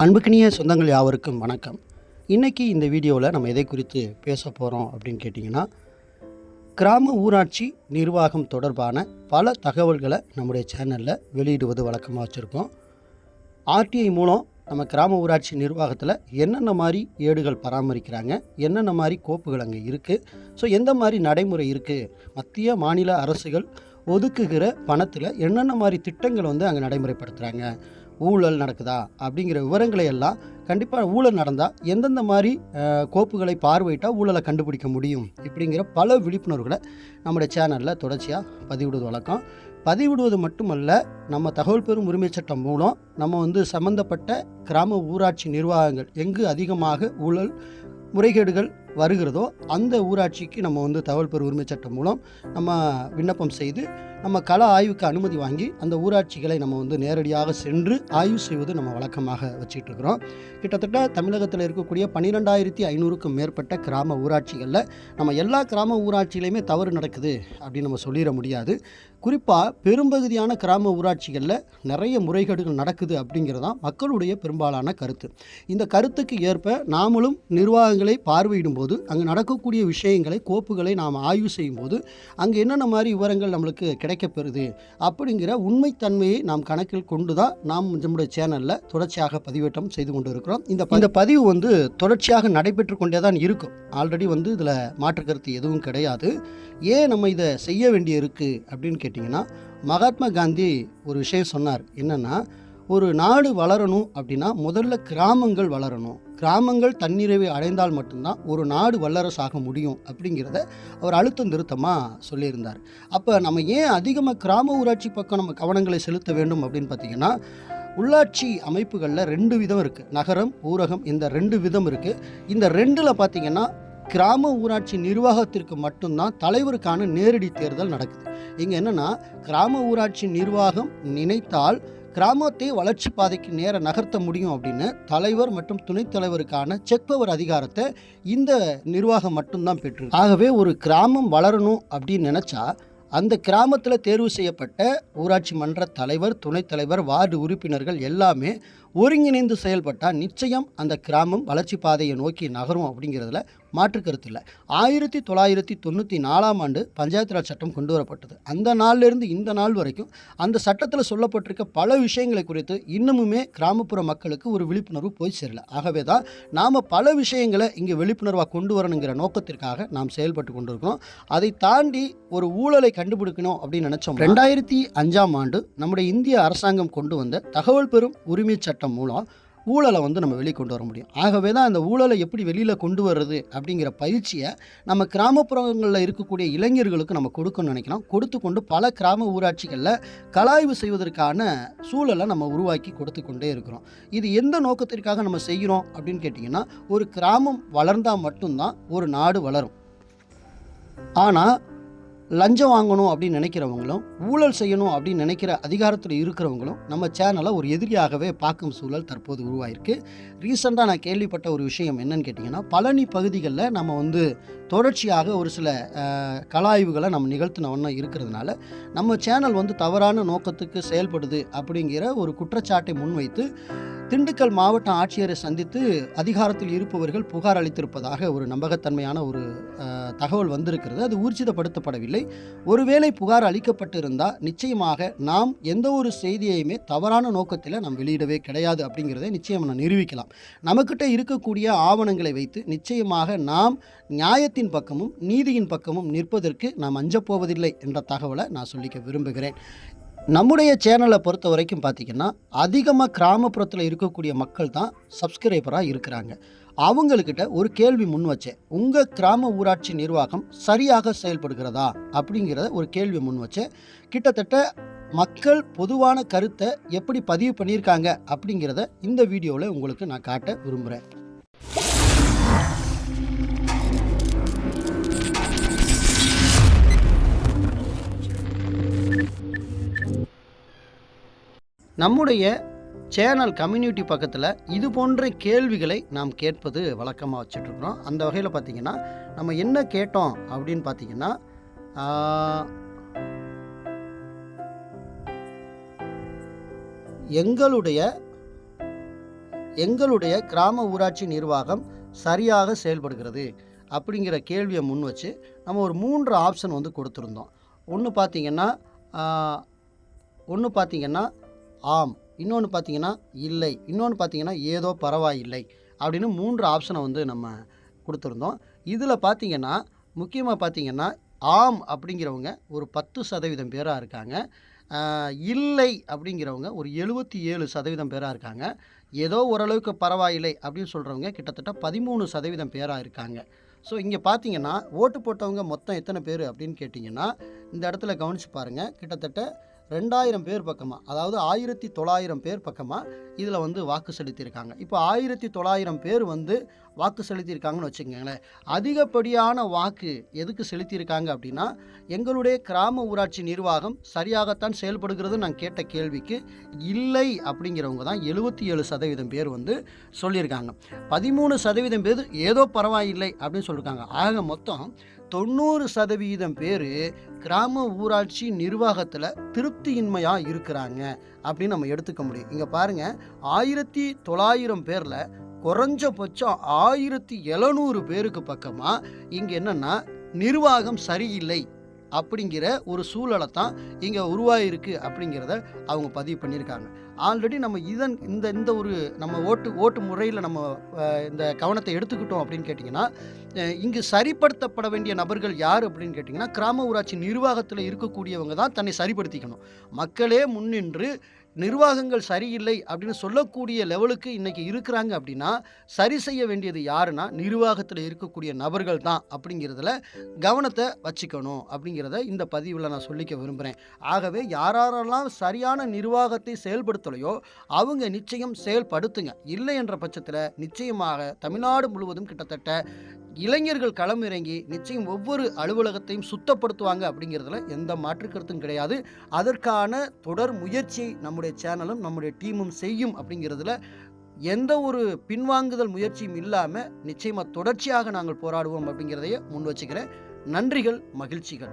அன்புக்கினிய சொந்தங்கள் யாவருக்கும் வணக்கம். இன்றைக்கி இந்த வீடியோவில் நம்ம எதை குறித்து பேச போகிறோம் அப்படின்னு கேட்டிங்கன்னா கிராம ஊராட்சி நிர்வாகம் தொடர்பான பல தகவல்களை நம்முடைய சேனலில் வெளியிடுவது வழக்கமாக வச்சுருக்கோம். ஆர்டிஐ மூலம் நம்ம கிராம ஊராட்சி நிர்வாகத்தில் என்னென்ன மாதிரி ஏடுகள் பராமரிக்கிறாங்க என்னென்ன மாதிரி கோப்புகள் அங்கே இருக்குது ஸோ எந்த மாதிரி நடைமுறை இருக்குது மத்திய மாநில அரசுகள் ஒதுக்குகிற பணத்தில் என்னென்ன மாதிரி திட்டங்கள் வந்து அங்கே நடைமுறைப்படுத்துகிறாங்க ஊழல் நடக்குதா அப்படிங்கிற விவரங்களை எல்லாம் கண்டிப்பாக ஊழல் நடந்தால் எந்தெந்த மாதிரி கோப்புகளை பார்வையிட்டால் ஊழலை கண்டுபிடிக்க முடியும் இப்படிங்கிற பல விழிப்புணர்வுகளை நம்முடைய சேனலில் தொடர்ச்சியாக பதிவிடுவது வழக்கம். பதிவிடுவது மட்டுமல்ல நம்ம தகவல் பெறும் உரிமை சட்டம் மூலம் நம்ம வந்து சம்பந்தப்பட்ட கிராம ஊராட்சி நிர்வாகங்கள் எங்கு அதிகமாக ஊழல் முறைகேடுகள் வருகிறதோ அந்த ஊராட்சிக்கு நம்ம வந்து தகவல் பெறும் உரிமை சட்டம் மூலம் நம்ம விண்ணப்பம் செய்து நம்ம கள ஆய்வுக்கு அனுமதி வாங்கி அந்த ஊராட்சிகளை நம்ம வந்து நேரடியாக சென்று ஆய்வு செய்வது நம்ம வழக்கமாக வச்சுட்டு இருக்கிறோம் கிட்டத்தட்ட தமிழகத்தில் இருக்கக்கூடிய பன்னிரெண்டாயிரத்தி ஐநூறுக்கும் மேற்பட்ட கிராம ஊராட்சிகளில் நம்ம எல்லா கிராம ஊராட்சியிலையுமே தவறு நடக்குது அப்படின்னு நம்ம சொல்லிட முடியாது. குறிப்பாக பெரும்பகுதியான கிராம ஊராட்சிகளில் நிறைய முறைகேடுகள் நடக்குது அப்படிங்கிறது தான் மக்களுடைய பெரும்பாலான கருத்து. இந்த கருத்துக்கு ஏற்ப நாமளும் நிர்வாகங்களை பார்வையிடும் போது அங்கே நடக்கக்கூடிய விஷயங்களை கோப்புகளை நாம் ஆய்வு செய்யும் போது அங்கே என்னென்ன மாதிரி விவரங்கள் நம்மளுக்கு கிடைக்கப்பெறுது. அப்படிங்கிற உண்மைத்தன்மையை நாம் கணக்கில் கொண்டு தான் நாம் நம்முடைய சேனலில் தொடர்ச்சியாக பதிவேற்றம் செய்து கொண்டு இருக்கிறோம் இந்த இந்த பதிவு வந்து தொடர்ச்சியாக நடைபெற்று கொண்டே தான் இருக்கும். ஆல்ரெடி வந்து இதில் மாற்று கருத்து எதுவும் கிடையாது. ஏன் நம்ம இதை செய்ய வேண்டியிருக்கு அப்படின்னு கேட்டிங்கன்னா மகாத்மா காந்தி ஒரு விஷயம் சொன்னார். என்னென்னா ஒரு நாடு வளரணும் அப்படின்னா முதல்ல கிராமங்கள் வளரணும். கிராமங்கள் தன்னிறைவை அடைந்தால் மட்டும்தான் ஒரு நாடு வல்லரசாக முடியும் அப்படிங்கிறத அவர் அழுத்தம் திருத்தமாக சொல்லியிருந்தார். அப்போ நம்ம ஏன் அதிகமாக கிராம ஊராட்சி பக்கம் நம்ம கவனங்களை செலுத்த வேண்டும் அப்படின்னு பார்த்தீங்கன்னா உள்ளாட்சி அமைப்புகளில் ரெண்டு விதம் இருக்குது நகரம் ஊரகம் இந்த ரெண்டு விதம் இருக்குது இந்த ரெண்டில் பார்த்தீங்கன்னா கிராம ஊராட்சி நிர்வாகத்திற்கு மட்டும்தான் தலைவருக்கான நேரடி தேர்தல் நடக்குது. இங்கே என்னென்னா கிராம ஊராட்சி நிர்வாகம் நினைத்தால் கிராமத்தை வளர்ச்சி பாதைக்கு நேர நகர்த்த முடியும் அப்படின்னு தலைவர் மற்றும் துணைத் தலைவருக்கான செக் பவர் அதிகாரத்தை இந்த நிர்வாகம் மட்டும்தான் பெற்று ஆகவே ஒரு கிராமம் வளரணும் அப்படின்னு நினச்சா அந்த கிராமத்தில் தேர்வு செய்யப்பட்ட ஊராட்சி மன்ற தலைவர் துணைத் தலைவர் வார்டு உறுப்பினர்கள் எல்லாமே ஒருங்கிணைந்து செயல்பட்டால் நிச்சயம் அந்த கிராமம் வளர்ச்சி பாதையை நோக்கி நகரும் அப்படிங்கிறதுல மாற்று கருத்து இல்லை. ஆயிரத்தி தொள்ளாயிரத்தி தொண்ணூற்றி நாலாம் ஆண்டு பஞ்சாயத்து ராஜ் சட்டம் கொண்டு வரப்பட்டது. அந்த நாள்லேருந்து இந்த நாள் வரைக்கும் அந்த சட்டத்தில் சொல்லப்பட்டிருக்க பல விஷயங்களை குறித்து இன்னமுமே கிராமப்புற மக்களுக்கு ஒரு விழிப்புணர்வு போய் சேரல. ஆகவே தான் நாம் பல விஷயங்களை இங்கே விழிப்புணர்வாக கொண்டு வரணுங்கிற நோக்கத்திற்காக நாம் செயல்பட்டு கொண்டிருக்கிறோம். அதை தாண்டி ஒரு ஊழலை கண்டுபிடிக்கணும் அப்படின்னு நினச்சோம் ரெண்டாயிரத்தி அஞ்சாம் ஆண்டு நம்முடைய இந்திய அரசாங்கம் கொண்டு வந்த தகவல் பெறும் உரிமை சட்டம் மூலம் ஊழலை வந்து நம்ம வெளியே கொண்டு வர முடியும். ஆகவே தான் அந்த ஊழலை எப்படி வெளியில் கொண்டு வர்றது அப்படிங்கிற பயிற்சியை நம்ம கிராமப்புறங்களில் இருக்கக்கூடிய இளைஞர்களுக்கு நம்ம கொடுக்கணும்னு நினைக்கிறோம். கொடுத்து கொண்டு பல கிராம ஊராட்சிகளில் கலாய்வு செய்வதற்கான சூழலை நம்ம உருவாக்கி கொடுத்து கொண்டே இருக்கிறோம். இது எந்த நோக்கத்திற்காக நம்ம செய்கிறோம் அப்படின்னு கேட்டிங்கன்னா ஒரு கிராமம் வளர்ந்தால் மட்டும்தான் ஒரு நாடு வளரும். ஆனால் லஞ்சம் வாங்கணும் அப்படின்னு நினைக்கிறவங்களும் ஊழல் செய்யணும் அப்படின்னு நினைக்கிற அதிகாரத்தில் இருக்கிறவங்களும் நம்ம சேனலை ஒரு எதிரியாகவே பார்க்கும் சூழல் தற்போது உருவாயிருக்கு. ரீசெண்டாக நான் கேள்விப்பட்ட ஒரு விஷயம் என்னன்னு கேட்டிங்கன்னா பழனி பகுதிகளில் நம்ம வந்து தொடர்ச்சியாக ஒரு சில கலாய்வுகளை நம்ம நிகழ்த்தின ஒன்றும் இருக்கிறதுனால நம்ம சேனல் வந்து தவறான நோக்கத்துக்கு செயல்படுது அப்படிங்கிற ஒரு குற்றச்சாட்டை முன்வைத்து திண்டுக்கல் மாவட்ட ஆட்சியரை சந்தித்து அதிகாரத்தில் இருப்பவர்கள் புகார் அளித்திருப்பதாக ஒரு நம்பகத்தன்மையான ஒரு தகவல் வந்திருக்கிறது. அது ஊர்ஜிதப்படுத்தப்படவில்லை. ஒருவேளை புகார் அளிக்கப்பட்டிருந்தால் நிச்சயமாக நாம் எந்த ஒரு செய்தியையுமே தவறான நோக்கத்தில் நாம் வெளியிடவே கிடையாது அப்படிங்கிறதை நிச்சயம் நான் நிரூபிக்கலாம். நமக்கிட்ட இருக்கக்கூடிய ஆவணங்களை வைத்து நிச்சயமாக நாம் நியாயத்தின் பக்கமும் நீதியின் பக்கமும் நிற்பதற்கு நாம் அஞ்சப்போவதில்லை என்ற தகவலை நான் சொல்லிக்க விரும்புகிறேன். நம்முடைய சேனலை பொறுத்த வரைக்கும் பார்த்திங்கன்னா அதிகமாக கிராமப்புறத்தில் இருக்கக்கூடிய மக்கள் தான் சப்ஸ்கிரைபராக இருக்கிறாங்க. அவங்கக்கிட்ட ஒரு கேள்வி முன் வச்சேன். உங்கள் கிராம ஊராட்சி நிர்வாகம் சரியாக செயல்படுகிறதா? அப்படிங்கிறத ஒரு கேள்வி முன் வச்சேன். கிட்டத்தட்ட மக்கள் பொதுவான கருத்தை எப்படி பதிவு பண்ணியிருக்காங்க அப்படிங்கிறத இந்த வீடியோவில் உங்களுக்கு நான் காட்ட விரும்புகிறேன் நம்முடைய சேனல் கம்யூனிட்டி பக்கத்தில் இது போன்ற கேள்விகளை நாம் கேட்பது வழக்கமாக வச்சுட்ருக்குறோம். அந்த வகையில் பார்த்திங்கன்னா நம்ம என்ன கேட்டோம் அப்படின்னு பார்த்தீங்கன்னா எங்களுடைய எங்களுடைய கிராம ஊராட்சி நிர்வாகம் சரியாக செயல்படுகிறது அப்படிங்கிற கேள்வியை முன் வச்சு நம்ம ஒரு மூன்று ஆப்ஷன் வந்து கொடுத்துருந்தோம். ஒன்று பார்த்தீங்கன்னா ஒன்று பார்த்தீங்கன்னா ஆம் இன்னொன்று பார்த்தீங்கன்னா இல்லை இன்னொன்று பார்த்தீங்கன்னா ஏதோ பரவாயில்லை அப்படின்னு மூன்று ஆப்ஷனை வந்து நம்ம கொடுத்துருந்தோம். இதில் பார்த்தீங்கன்னா முக்கியமாக பார்த்தீங்கன்னா ஆம் அப்படிங்கிறவங்க ஒரு பத்து சதவீதம் பேராக இருக்காங்க. இல்லை அப்படிங்கிறவங்க ஒரு எழுபத்தி ஏழு சதவீதம் பேராக இருக்காங்க. ஏதோ ஓரளவுக்கு பரவாயில்லை அப்படின்னு சொல்கிறவங்க கிட்டத்தட்ட பதிமூணு சதவீதம் பேராக இருக்காங்க. ஸோ இங்கே பார்த்தீங்கன்னா ஓட்டு போட்டவங்க மொத்தம் எத்தனை பேர் அப்படின்னு கேட்டிங்கன்னா இந்த இடத்துல கவனித்து பாருங்கள் கிட்டத்தட்ட ரெண்டாயிரம் பேர் பக்கமாக அதாவது ஆயிரத்தி தொள்ளாயிரம் பேர் பக்கமாக இதில் வந்து வாக்கு செலுத்தியிருக்காங்க. இப்போ ஆயிரத்தி தொள்ளாயிரம் பேர் வந்து வாக்கு செலுத்தியிருக்காங்கன்னு வச்சுக்கோங்களேன். அதிகப்படியான வாக்கு எதுக்கு செலுத்தியிருக்காங்க அப்படின்னா எங்களுடைய கிராம ஊராட்சி நிர்வாகம் சரியாகத்தான் செயல்படுகிறது நான் கேட்ட கேள்விக்கு இல்லை அப்படிங்கிறவங்க தான் எழுபத்தி ஏழு சதவீதம் பேர் வந்து சொல்லியிருக்காங்க. பதிமூணு சதவீதம் பேர் ஏதோ பரவாயில்லை அப்படின்னு சொல்லியிருக்காங்க. ஆக மொத்தம் தொண்ணூறு சதவீதம் பேர் கிராம ஊராட்சி நிர்வாகத்தில் திருப்தியின்மையாக இருக்கிறாங்க அப்படின்னு நம்ம எடுத்துக்க முடியும். இங்கே பாருங்கள் ஆயிரத்தி தொள்ளாயிரம் பேரில் குறைஞ்சபட்சம் ஆயிரத்தி எழுநூறு பேருக்கு பக்கமாக இங்கே என்னென்னா நிர்வாகம் சரியில்லை அப்படிங்கிற ஒரு சூழலை தான் இங்கே உருவாயிருக்கு அப்படிங்கிறத அவங்க பதிவு பண்ணியிருக்காங்க. ஆல்ரெடி நம்ம இதன் இந்த இந்த ஒரு நம்ம ஓட்டு ஓட்டு முறையில் நம்ம இந்த கவனத்தை எடுத்துக்கிட்டோம் அப்படின்னு கேட்டிங்கன்னா இங்கு சரிப்படுத்தப்பட வேண்டிய நபர்கள் யார் அப்படின்னு கேட்டிங்கன்னா கிராம ஊராட்சி நிர்வாகத்தில் இருக்கக்கூடியவங்க தான் தன்னை சரிப்படுத்திக்கணும். மக்களே முன்னின்று நிர்வாகங்கள் சரியில்லை அப்படின்னு சொல்லக்கூடிய லெவலுக்கு இன்றைக்கி இருக்கிறாங்க அப்படின்னா சரி செய்ய வேண்டியது யாருன்னா நிர்வாகத்தில் இருக்கக்கூடிய நபர்கள் தான் அப்படிங்கிறதுல கவனத்தை வச்சுக்கணும் அப்படிங்கிறத இந்த பதிவில் நான் சொல்லிக்க விரும்புகிறேன் ஆகவே யாரெல்லாம் சரியான நிர்வாகத்தை செயல்படுத்தலையோ அவங்க நிச்சயம் செயல்படுத்துங்க. இல்லை என்ற பட்சத்தில் நிச்சயமாக தமிழ்நாடு முழுவதும் கிட்டத்தட்ட இளைஞர்கள் களமிறங்கி நிச்சயம் ஒவ்வொரு அலுவலகத்தையும் சுத்தப்படுத்துவாங்க அப்படிங்கிறதுல எந்த மாற்று கருத்தும் கிடையாது. அதற்கான தொடர் முயற்சியை நம்முடைய சேனலும் நம்முடைய டீமும் செய்யும் அப்படிங்கிறதுல எந்த ஒரு பின்வாங்குதல் முயற்சியும் இல்லாமல் நிச்சயமாக தொடர்ச்சியாக நாங்கள் போராடுவோம் அப்படிங்கிறதையே முன் வச்சுக்கிறேன். நன்றிகள் மகிழ்ச்சிகள்.